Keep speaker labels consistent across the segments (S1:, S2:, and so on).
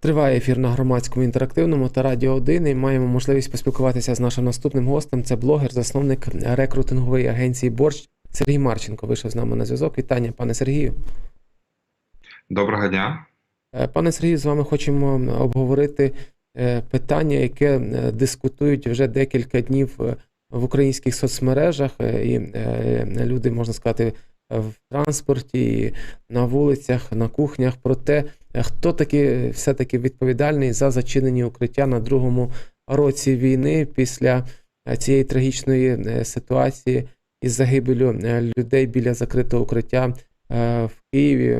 S1: Триває ефір на громадському інтерактивному та радіо 1 і маємо можливість поспілкуватися з нашим наступним гостем. Це блогер, засновник рекрутингової агенції Борщ Сергій Марченко. Вийшов з нами на зв'язок. Вітання, пане Сергію.
S2: Доброго дня.
S1: Е, Пане Сергію, з вами хочемо обговорити е, питання, яке е, дискутують вже декілька днів в українських соцмережах, і люди, можна сказати, в транспорті, на вулицях, на кухнях про те, е, хто таки все-таки відповідальний за зачинені укриття на другому році війни після е, цієї трагічної е, ситуації із загибелю е, людей біля закритого укриття е, в Києві, е,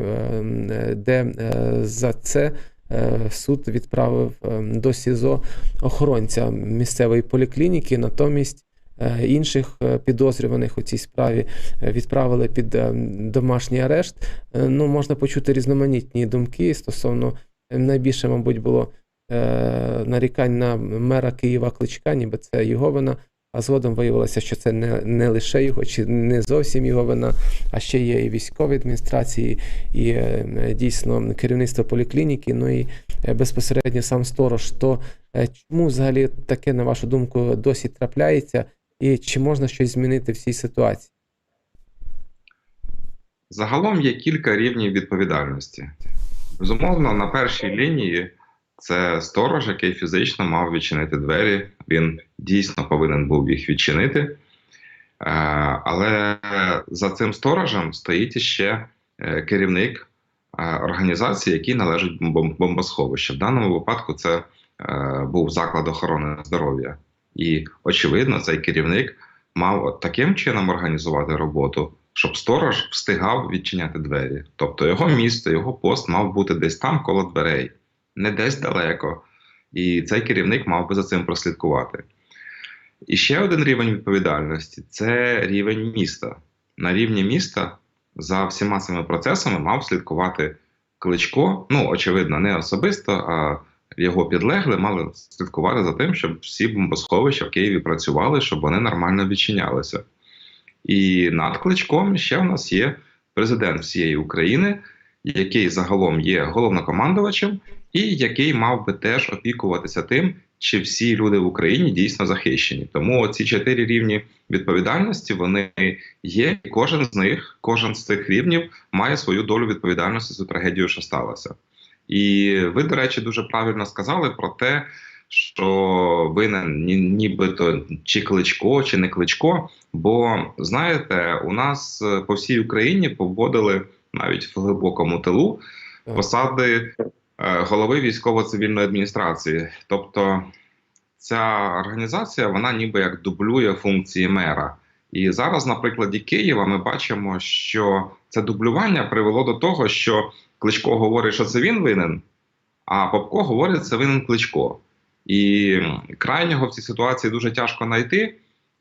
S1: е, де е, за це е, суд відправив е, до СІЗО охоронця місцевої поліклініки. Натомість е, інших е, підозрюваних у цій справі е, відправили під е, домашній арешт. Е, Ну, можна почути різноманітні думки стосовно е, найбільше, мабуть, було е, нарікань на мера Києва Кличка, ніби це його вина. А згодом виявилося, що це не, не лише його, чи не зовсім його вина, а ще є і військові адміністрації, і е, дійсно керівництво поліклініки, ну і е, безпосередньо сам сторож. То е, чому взагалі таке, на вашу думку, досі трапляється, і чи можна щось змінити в цій ситуації?
S2: Загалом є кілька рівнів відповідальності. Безумовно, на першій лінії це сторож, який фізично мав відчинити двері. Він дійсно повинен був їх відчинити. Е, Але за цим сторожем стоїть іще е, керівник е, організації, який належить бом- бомбосховищу. В даному випадку це був заклад охорони здоров'я. І, очевидно, цей керівник мав от таким чином організувати роботу, щоб сторож встигав відчиняти двері. Тобто його місце, його пост мав бути десь там коло дверей, не десь далеко. І цей керівник мав би за цим прослідкувати. І ще один рівень відповідальності це рівень міста. На рівні міста за всіма цими процесами мав слідкувати кличко. Ну, очевидно, не особисто, а його підлегли мали слідкувати за тим, щоб всі бомбосховища в Києві працювали, щоб вони нормально відчинялися. І над кличком ще в нас є президент всієї України, який загалом є головнокомандувачем, і який мав би теж опікуватися тим, чи всі люди в Україні дійсно захищені. Тому ці чотири рівні відповідальності вони є. І кожен з них, кожен з цих рівнів має свою долю відповідальності за трагедію, що сталося. І ви, до речі, дуже правильно сказали про те, що винен ні, нібито чи кличко, чи не кличко. Бо знаєте, у нас е, по всій Україні поводили навіть в глибокому тилу посади е, голови військово-цивільної адміністрації. Тобто ця організація вона ніби як дублює функції мера. І зараз, на прикладі Києва, ми бачимо, що це дублювання привело до того, що Кличко говорить, що це він винен, а Попко говорить, це винен Кличко. І крайнього в цій ситуації дуже тяжко знайти.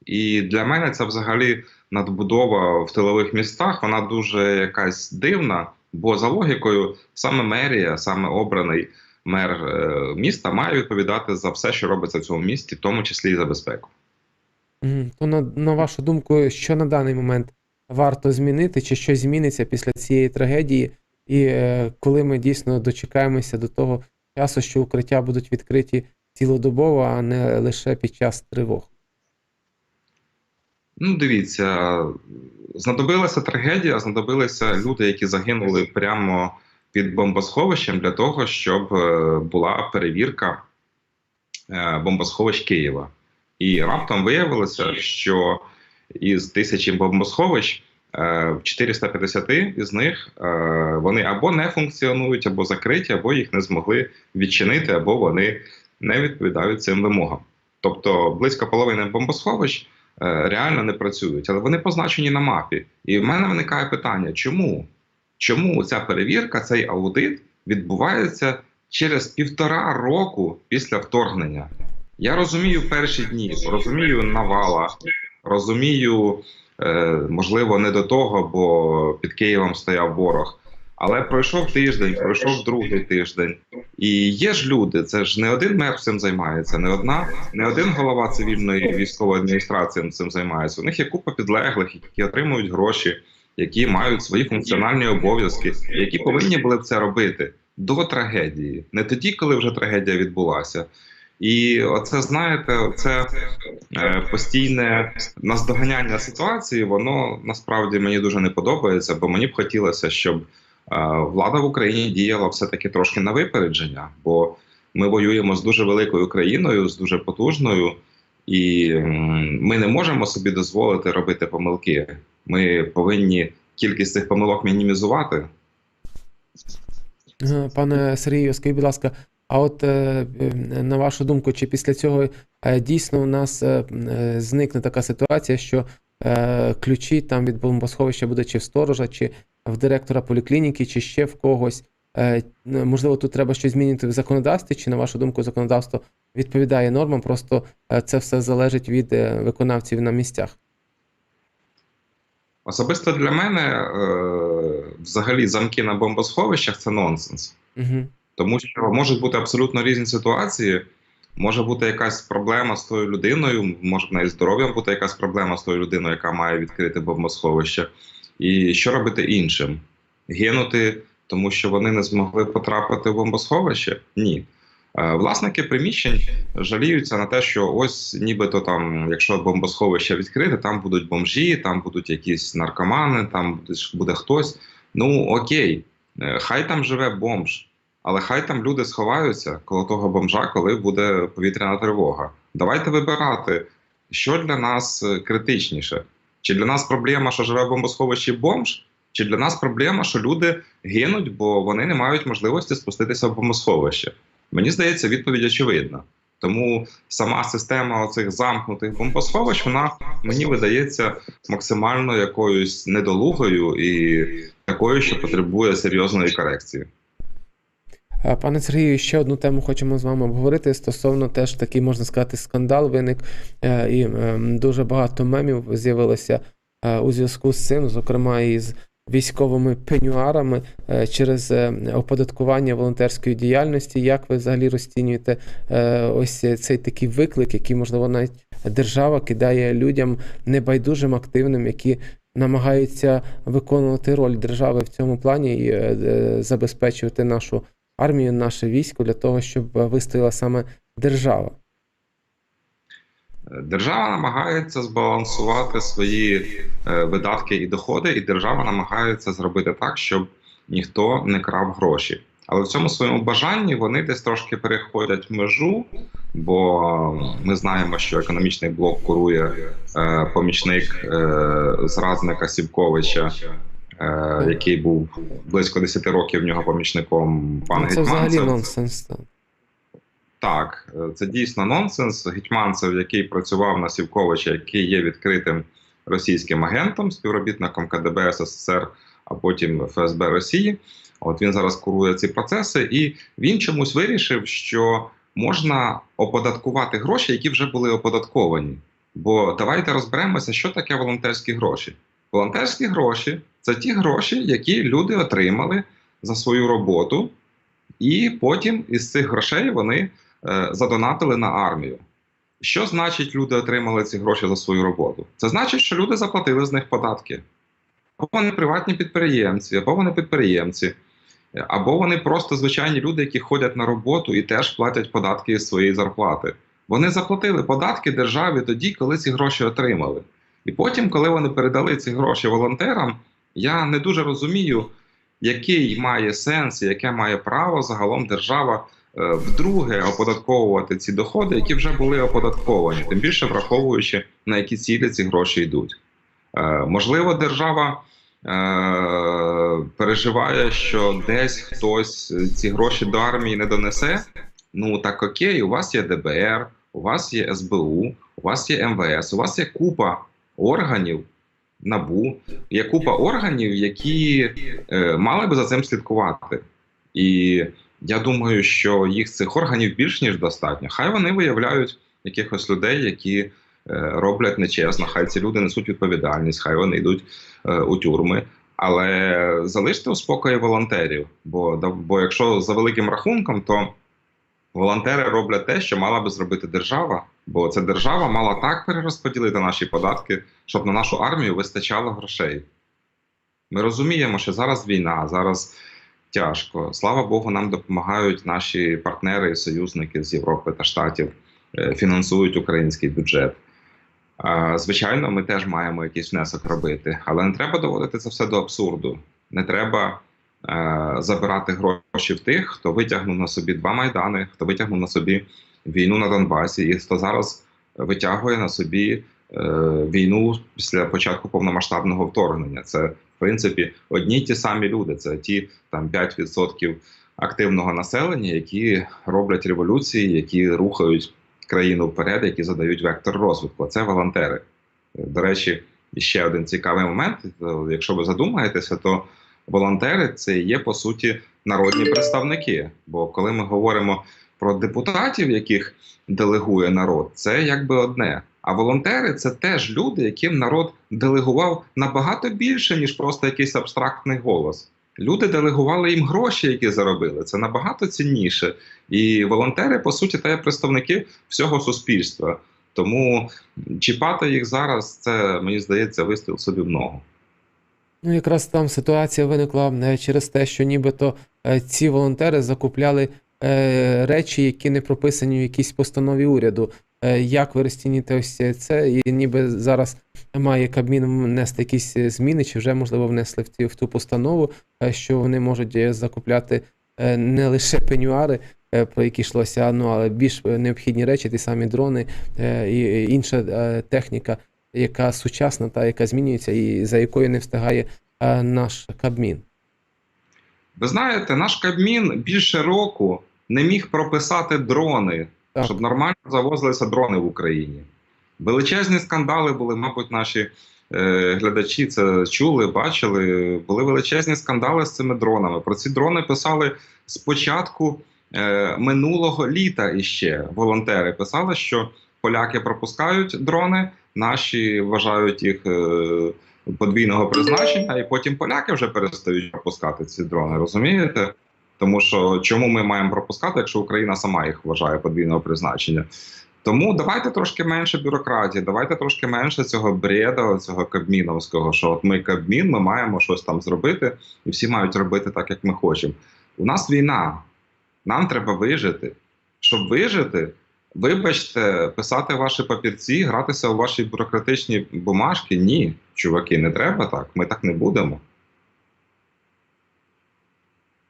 S2: І для мене це взагалі надбудова в тилових містах. Вона дуже якась дивна, бо за логікою саме мерія, саме обраний мер е, міста має відповідати за все, що робиться в цьому місті, в тому числі і за безпеку.
S1: То на, на вашу думку, що на даний момент варто змінити, чи щось зміниться після цієї трагедії, і е, коли ми дійсно дочекаємося до того часу, що укриття будуть відкриті цілодобово, а не лише під час тривог?
S2: Ну, дивіться, знадобилася трагедія, знадобилися люди, які загинули прямо під бомбосховищем для того, щоб е, була перевірка е, бомбосховищ Києва. І раптом виявилося, що із тисячі бомбосховищ е, 450 із них е, вони або не функціонують, або закриті, або їх не змогли відчинити, або вони не відповідають цим вимогам. Тобто близько половини бомбосховищ е, реально не працюють, але вони позначені на мапі. І в мене виникає питання: чому? Чому ця перевірка, цей аудит відбувається через півтора року після вторгнення? Я розумію перші дні, розумію навала, розумію, можливо, не до того, бо під Києвом стояв ворог. Але пройшов тиждень, пройшов другий тиждень. І є ж люди, це ж не один мер цим займається, не одна, не один голова цивільної військової адміністрації цим займається. У них є купа підлеглих, які отримують гроші, які мають свої функціональні обов'язки, які повинні були б це робити. до трагедії, не тоді, коли вже трагедія відбулася. І оце, знаєте, це е, постійне наздоганяння ситуації, воно насправді мені дуже не подобається, бо мені б хотілося, щоб е, влада в Україні діяла все-таки трошки на випередження, бо ми воюємо з дуже великою країною, з дуже потужною, і ми не можемо собі дозволити робити помилки. Ми повинні кількість цих помилок мінімізувати.
S1: Е, Пане Сергію, скажіть, будь ласка, а от е, е, на вашу думку, чи після цього е, дійсно у нас зникне така ситуація, що ключі там від бомбосховища буде чи в сторожа, чи в директора поліклініки, чи ще в когось? Можливо, тут треба щось змінити в законодавстві, чи на вашу думку, законодавство відповідає нормам, просто це все залежить від виконавців на місцях.
S2: Особисто для мене взагалі замки на бомбосховищах це нонсенс.
S1: Угу.
S2: Тому що можуть бути абсолютно різні ситуації. Може бути якась проблема з тою людиною, може в неї здоров'ям бути якась проблема з тою людиною, яка має відкрити бомбосховище. І що робити іншим? Гинути, тому що вони не змогли потрапити в бомбосховище? Ні. Е, Власники приміщень жаліються на те, що ось нібито там, якщо бомбосховище відкрите, там будуть бомжі, там будуть якісь наркомани, там буде, хтось. Ну окей, е, хай там живе бомж. Але хай там люди сховаються коло того бомжа, коли буде повітряна тривога. Давайте вибирати, що для нас е, критичніше. Чи для нас проблема, що живе в бомбосховищі бомж, чи для нас проблема, що люди гинуть, бо вони не мають можливості спуститися в бомбосховище. Мені здається, відповідь очевидна. Тому сама система оцих замкнутих бомбосховищ, вона мені видається максимально якоюсь недолугою і такою, що потребує серйозної корекції.
S1: Е, Пане Сергію, ще одну тему хочемо з вами обговорити. Стосовно теж такий, можна сказати, скандал виник, е, і е, дуже багато мемів з'явилося е, у зв'язку з цим, зокрема із військовими пенюарами через оподаткування волонтерської діяльності. Як ви взагалі розцінюєте ось цей такий виклик, який, можливо, навіть держава кидає людям небайдужим, активним, які намагаються виконувати роль держави в цьому плані і забезпечувати нашу армію, наше військо для того, щоб вистояла саме держава.
S2: Держава намагається збалансувати свої е, видатки і доходи, і держава намагається зробити так, щоб ніхто не крав гроші. Але в цьому своєму бажанні вони десь трошки переходять межу, бо ми знаємо, що економічний блок курує е, помічник е, зразника Сівковича, е, який був близько 10 років в нього помічником пан
S1: Це взагалі нонсенс. так.
S2: Так, е, це дійсно нонсенс. Гетьманцев, який працював на Сівковича, який є відкритим російським агентом, співробітником КДБ СССР, а потім ФСБ Росії. От він зараз курує ці процеси, і він чомусь вирішив, що можна оподаткувати гроші, які вже були оподатковані. Бо давайте розберемося, що таке волонтерські гроші. Волонтерські гроші це ті гроші, які люди отримали за свою роботу, і потім із цих грошей вони е, задонатили на армію. Що значить, люди отримали ці гроші за свою роботу? Це значить, що люди заплатили з них податки. Або вони приватні підприємці, або вони підприємці, або вони просто звичайні люди, які ходять на роботу і теж платять податки із своєї зарплати. Вони заплатили податки державі тоді, коли ці гроші отримали. І потім, коли вони передали ці гроші волонтерам, я не дуже розумію, який має сенс яке має право загалом держава е, вдруге оподатковувати ці доходи, які вже були оподатковані, тим більше враховуючи на які цілі ці гроші йдуть. Е, можливо, держава е, переживає, що десь хтось ці гроші до армії не донесе. Ну так окей, у вас є ДБР, у вас є СБУ, у вас є МВС, у вас є купа органів. Набу є купа органів, які е, мали би за цим слідкувати. І я думаю, що їх цих органів більш ніж достатньо. Хай вони виявляють якихось людей, які е, роблять нечесно, хай ці люди несуть відповідальність, хай вони йдуть е, у тюрми. Але залиште у спокої волонтерів. Бо, бо якщо за великим рахунком, то волонтери роблять те, що мала би зробити держава, бо ця держава мала так перерозподілити наші податки, щоб на нашу армію вистачало грошей. Ми розуміємо, що зараз війна, зараз тяжко. Слава Богу, нам допомагають наші партнери і союзники з Європи та Штатів, е, фінансують український бюджет. Звичайно, ми теж маємо якийсь внесок робити, але не треба доводити це все до абсурду. Не треба е, забирати гроші в тих, хто витягнув на собі два майдани, хто витягнув на собі війну на Донбасі, і хто зараз витягує на собі е, війну після початку повномасштабного вторгнення. Це в принципі одні ті самі люди. Це ті там 5% активного населення, які роблять революції, які рухають країну вперед, які задають вектор розвитку. Це волонтери. До речі, ще один цікавий момент. Якщо ви задумаєтеся, то волонтери це є по суті народні представники. Бо коли ми говоримо про депутатів, яких делегує народ, це якби одне. А волонтери це теж люди, яким народ делегував набагато більше, ніж просто якийсь абстрактний голос. Люди делегували їм гроші, які заробили. Це набагато цінніше. І волонтери, по суті, та є представники всього суспільства. Тому чіпати їх зараз, це мені здається, вистріл собі в ногу.
S1: Ну, якраз там ситуація виникла е, через те, що нібито е, ці волонтери закупляли речі, які не прописані в якійсь постанові уряду. Е, Як ви розцінюєте ось це? І ніби зараз має Кабмін внести якісь е, зміни, чи вже можливо внесли в, ті, в ту постанову, е, що вони можуть е, закупляти е, не лише пенюари, е, про які йшлося, ну але більш е, необхідні речі, ті самі дрони е, і інша е, техніка, яка сучасна та яка змінюється, і за якою не встигає е, наш Кабмін.
S2: Ви знаєте, наш Кабмін більше року не міг прописати дрони,
S1: Так.
S2: щоб нормально завозилися дрони в Україні. Величезні скандали були, мабуть, наші е, глядачі це чули, бачили. Були величезні скандали з цими дронами. Про ці дрони писали з початку е, минулого літа іще. Волонтери писали, що поляки пропускають дрони, наші вважають їх. Е, подвійного призначення, і потім поляки вже перестають пропускати ці дрони. Розумієте? Тому що чому ми маємо пропускати, якщо Україна сама їх вважає подвійного призначення? Тому давайте трошки менше бюрократії, давайте трошки менше цього бреда, цього кабміновського, що от ми кабмін, ми маємо щось там зробити, і всі мають робити так, як ми хочемо. У нас війна, нам треба вижити. Щоб вижити, вибачте, писати ваші папірці, гратися у ваші бюрократичні бумажки. Ні, чуваки, не треба так. Ми так не будемо.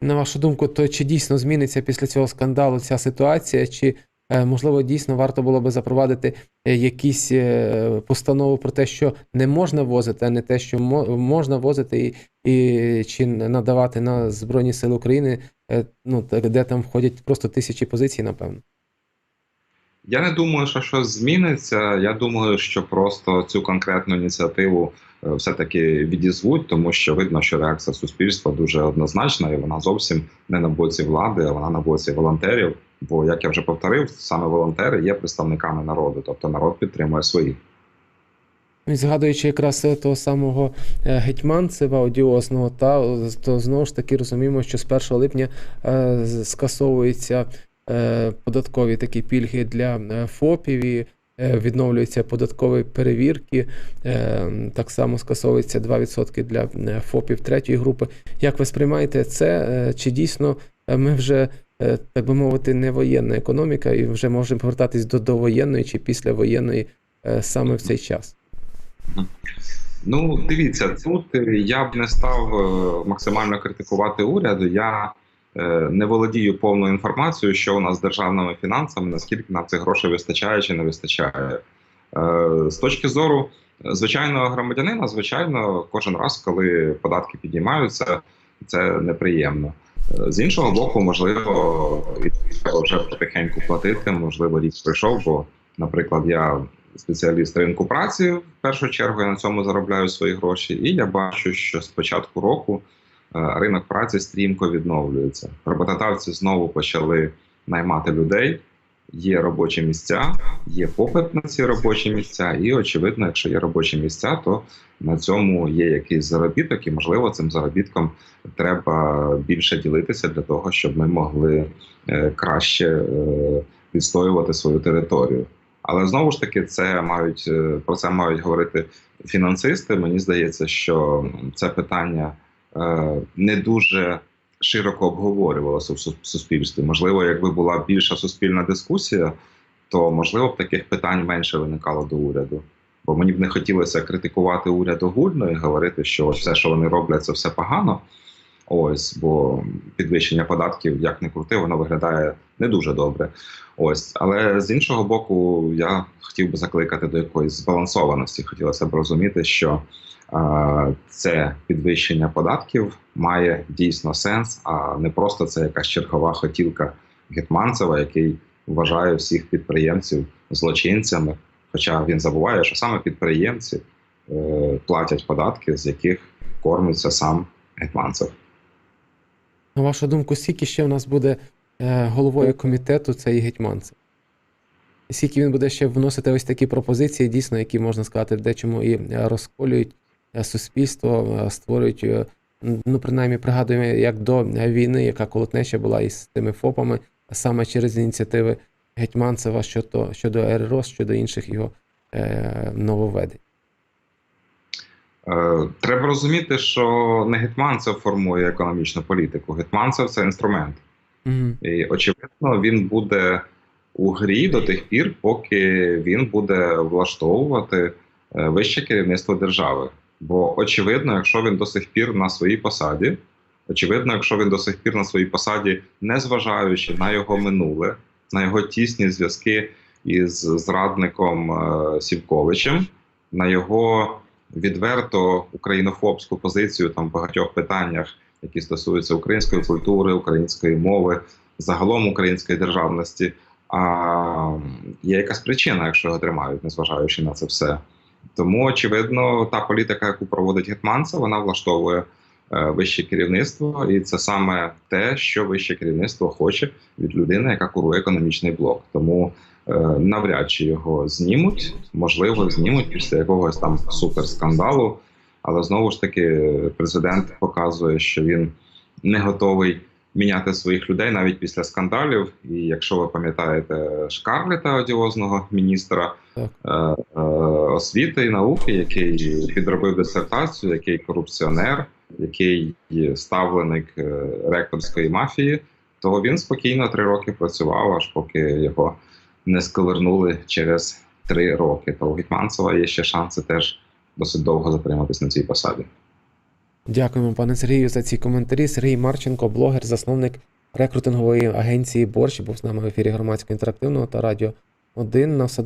S1: На вашу думку, то чи дійсно зміниться після цього скандалу ця ситуація, чи е, можливо дійсно варто було би запровадити е, якісь е, постанови про те, що не можна возити, а не те, що можна возити, і, і чи надавати на Збройні Сили України, ну де там входять просто тисячі позицій, напевно.
S2: Я не думаю, що щось зміниться. Я думаю, що просто цю конкретну ініціативу все-таки відізвуть, тому що видно, що реакція суспільства дуже однозначна, і вона зовсім не на боці влади, а вона на боці волонтерів. Бо, як я вже повторив, саме волонтери є представниками народу, тобто народ підтримує своїх.
S1: Згадуючи якраз е, того самого е, гетьманцева одіозного, та то знову ж таки розуміємо, що з 1 липня е, скасовуються е, податкові такі пільги для е, ФОПів і е, відновлюються податкові перевірки. Е, так само скасовується 2% для е, ФОПів третьої групи. Як ви сприймаєте це? Е, чи дійсно е, ми вже, е, так би мовити, не воєнна економіка і вже можемо повертатись до довоєнної чи післявоєнної е, саме в цей час?
S2: Ну, дивіться, тут е, я б не став е, максимально критикувати уряд. Я е, не володію повною інформацією, що у нас з державними фінансами, наскільки нам цих грошей вистачає чи не вистачає. Е, З точки зору е, звичайного громадянина, звичайно, кожен раз, коли податки піднімаються, це неприємно. Е, З іншого боку, можливо, вже потихеньку платити. Можливо, рік пройшов, бо, наприклад, я спеціаліст ринку праці. В першу чергу я на цьому заробляю свої гроші, і я бачу, що з початку року е, ринок праці стрімко відновлюється. Роботодавці знову почали наймати людей. Є робочі місця, є попит на ці робочі місця, і очевидно, якщо є робочі місця, то на цьому є якийсь заробіток, і можливо цим заробітком треба більше ділитися для того, щоб ми могли е, краще е, відстоювати свою територію. Але знову ж таки, це мають е, про це мають говорити фінансисти. Мені здається, що це питання е, не дуже широко обговорювалося в су- суспільстві. Можливо, якби була більша суспільна дискусія, то можливо б таких питань менше виникало до уряду. Бо мені б не хотілося критикувати уряд огульно і говорити, що все, що вони роблять, це все погано. Ось, бо підвищення податків, як не крути, воно виглядає не дуже добре. Ось, але з іншого боку, я хотів би закликати до якоїсь збалансованості. Хотілося б розуміти, що е, це підвищення податків має дійсно сенс, а не просто це якась чергова хотілка Гетманцева, який вважає всіх підприємців злочинцями. Хоча він забуває, що саме підприємці е, платять податки, з яких кормиться сам Гетманцев.
S1: На вашу думку, скільки ще в нас буде е, головою комітету цей гетьманцев? Скільки він буде ще вносити ось такі пропозиції, дійсно, які можна сказати, дечому і розколюють суспільство, е, створюють, е, ну, принаймні, пригадуємо, як до е, війни, яка колотнеча була із тими ФОПами, саме через ініціативи Гетьманцева щодо, щодо РРО, щодо інших його е, нововведень.
S2: Е, Треба розуміти, що не Гетманцев формує економічну політику. Гетманцев це інструмент.
S1: Угу.
S2: І очевидно, він буде у грі до тих пір, поки він буде влаштовувати е, вище керівництво держави. Бо очевидно, якщо він до сих пір на своїй посаді, очевидно, якщо він до сих пір на своїй посаді, не зважаючи на його минуле, на його тісні зв'язки із зрадником е, Сівковичем, на його відверто українофобську позицію там в багатьох питаннях, які стосуються української культури, української мови, загалом української державності. А є якась причина, якщо його тримають, незважаючи на це все. Тому, очевидно, та політика, яку проводить Гетманцев, вона влаштовує е, вище керівництво, і це саме те, що вище керівництво хоче від людини, яка курує економічний блок. Тому е, навряд чи його знімуть, можливо, знімуть після якогось там суперскандалу. Але знову ж таки, президент показує, що він не готовий міняти своїх людей навіть після скандалів. І якщо ви пам'ятаєте Шкарлета, одіозного міністра
S1: Так.
S2: Освіти і науки, який підробив дисертацію, який корупціонер, який ставленик е, ректорської мафії, то він спокійно три роки працював, аж поки його не сковернули через три роки. То у Гетманцева є ще шанси теж досить довго затриматись на цій посаді.
S1: Дякуємо, пане Сергію, за ці коментарі. Сергій Марченко, блогер, засновник рекрутингової агенції Борщ, був з нами в ефірі громадського інтерактивного та радіо 1. На все.